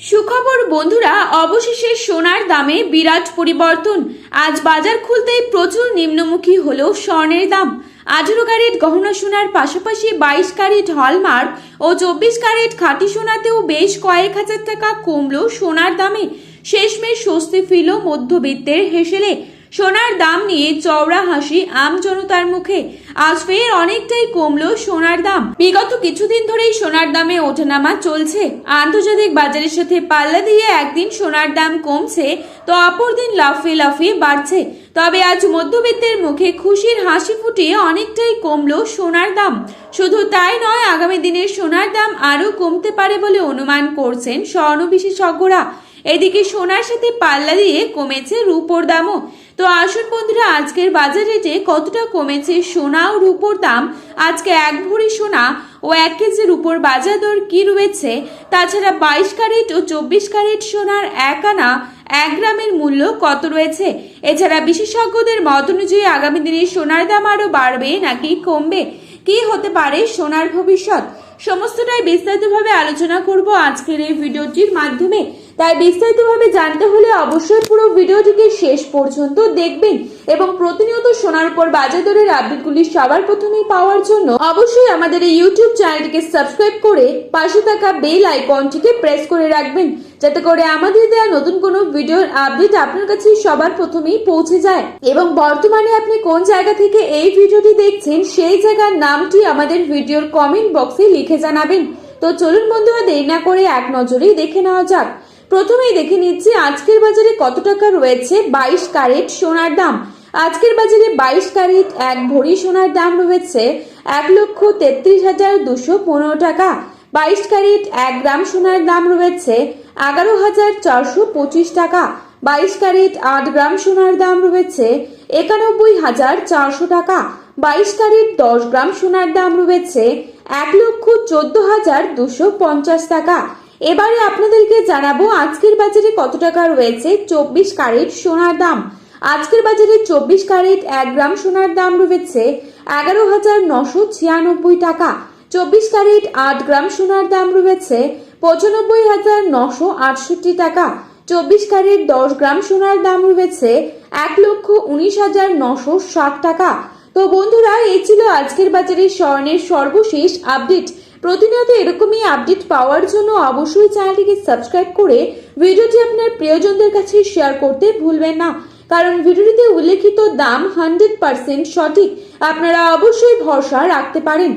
সুখবর, বন্ধুরা, অবশেষে সোনার দামে বিরাট পরিবর্তন। আজ বাজার খুলতেই প্রচুর নিম্নমুখী হল স্বর্ণের দাম। আঠেরো ক্যারেট গহনা সোনার পাশাপাশি বাইশ ক্যারেট হলমার্ক ও চব্বিশ ক্যারেট খাঁটি সোনাতেও বেশ কয়েক হাজার টাকা কমলো সোনার দামে। শেষমেশ স্বস্তি ফিরল মধ্যবিত্তের হেসেলে। সোনার দাম নিয়ে চওড়া হাসি আম জনতার মুখে। আজ ফের অনেকটাই কমলো সোনার দাম। বিগত কিছুদিন ধরেই সোনার দামে ওঠানামা চলছে। আন্তর্জাতিক বাজারের সাথে পাল্লা দিয়ে একদিন সোনার দাম কমছে, তো অপর দিন লাফিয়ে লাফিয়ে বাড়ছে। তবে আজ মধ্যবিত্তের মুখে খুশির হাসি ফুটিয়ে অনেকটাই কমলো সোনার দাম। শুধু তাই নয়, আগামী দিনে সোনার দাম আরও কমতে পারে বলে অনুমান করছেন স্বর্ণ বিশেষজ্ঞরা। এদিকে সোনার সাথে পাল্লা দিয়ে কমেছে রূপোর দামও। তো আসুন বন্ধুরা, আজকের বাজার রেটে কতটা কমেছে সোনা ও রূপোর দাম? আজকে এক ভরি সোনা ও এক কেজি রূপোর বাজার দর কি রয়েছে? তাছাড়া বাইশ ক্যারেট ও চব্বিশ ক্যারেট সোনার এক আনা এক গ্রামের মূল্য কত রয়েছে? এছাড়া বিশেষজ্ঞদের মত অনুযায়ী আগামী দিনে সোনার দাম আরও বাড়বে নাকি কমবে? কি হতে পারে সোনার ভবিষ্যৎ? সমস্তটাই বিস্তারিতভাবে আলোচনা করব আজকের এই ভিডিওটির মাধ্যমে। তাই বিস্তারিতভাবে জানতে হলে অবশ্যই পুরো ভিডিওটিকে শেষ পর্যন্ত দেখবেন এবং প্রতিনিয়ত সোনার উপর বাজার দরের আপডেটগুলি সবার প্রথমেই পাওয়ার জন্য অবশ্যই আমাদের এই ইউটিউব চ্যানেলটিকে সাবস্ক্রাইব করে পাশে থাকা বেল আইকনটিকে প্রেস করে রাখবেন, যাতে করে আমাদের দেওয়া নতুন কোনো ভিডিওর আপডেট আপনার কাছে সবার প্রথমেই পৌঁছে যায়। এবং বর্তমানে আপনি কোন জায়গা থেকে এই ভিডিওটি দেখছেন, সেই জায়গার নামটি আমাদের ভিডিওর কমেন্ট বক্সে লিখে জানাবেন। তো চলুন বন্ধুরা, দেরি না করে এক নজরেই দেখে নেওয়া যাক। প্রথমেই দেখে নিচ্ছি আজকের বাজারে কত টাকা রয়েছে? বাইশ ক্যারেট সোনার দাম। আজকের বাজারে বাইশ ক্যারেট এক ভরি সোনার দাম রয়েছে এক লক্ষ তেত্রিশ হাজার দুশো পনেরো টাকা। বাইশ ক্যারেট এক গ্রাম সোনার দাম রয়েছে এগারো হাজার চারশো পঁচিশ টাকা। বাইশ ক্যারেট আট গ্রাম সোনার দাম রয়েছে একানব্বই হাজার চারশো টাকা। বাইশ ক্যারেট দশ গ্রাম সোনার দাম রয়েছে এক লক্ষ চোদ্দ হাজার দুশো পঞ্চাশ টাকা। এবারে আপনাদেরকে জানাব আজকের বাজারে কত টাকা রয়েছে? চব্বিশ ক্যারেট সোনার দাম। আজকের বাজারে চব্বিশ ক্যারেট এক গ্রাম সোনার দাম রয়েছে এগারো হাজার নশো ছিয়ানব্বই টাকা। চব্বিশ ক্যারেট আট গ্রাম সোনার দাম রয়েছে পঁচানব্বই হাজার নশো আটষট্টি টাকা। চব্বিশ ক্যারেট দশ গ্রাম সোনার দাম রয়েছে এক লক্ষ উনিশ হাজার নশো ষাট টাকা। তো বন্ধুরা, এই ছিল আজকের বাজারে স্বর্ণের সর্বশেষ আপডেট। প্রতিনিয়ত এরকমই আপডেট পাওয়ার জন্য অবশ্যই চ্যানেলটিকে সাবস্ক্রাইব করে ভিডিওটি আপনার প্রিয়জনদের কাছে শেয়ার করতে ভুলবেন না। কারণ ভিডিওটিতে উল্লেখিত দাম হান্ড্রেড পার্সেন্ট সঠিক। আপনারা অবশ্যই ভরসা রাখতে পারেন।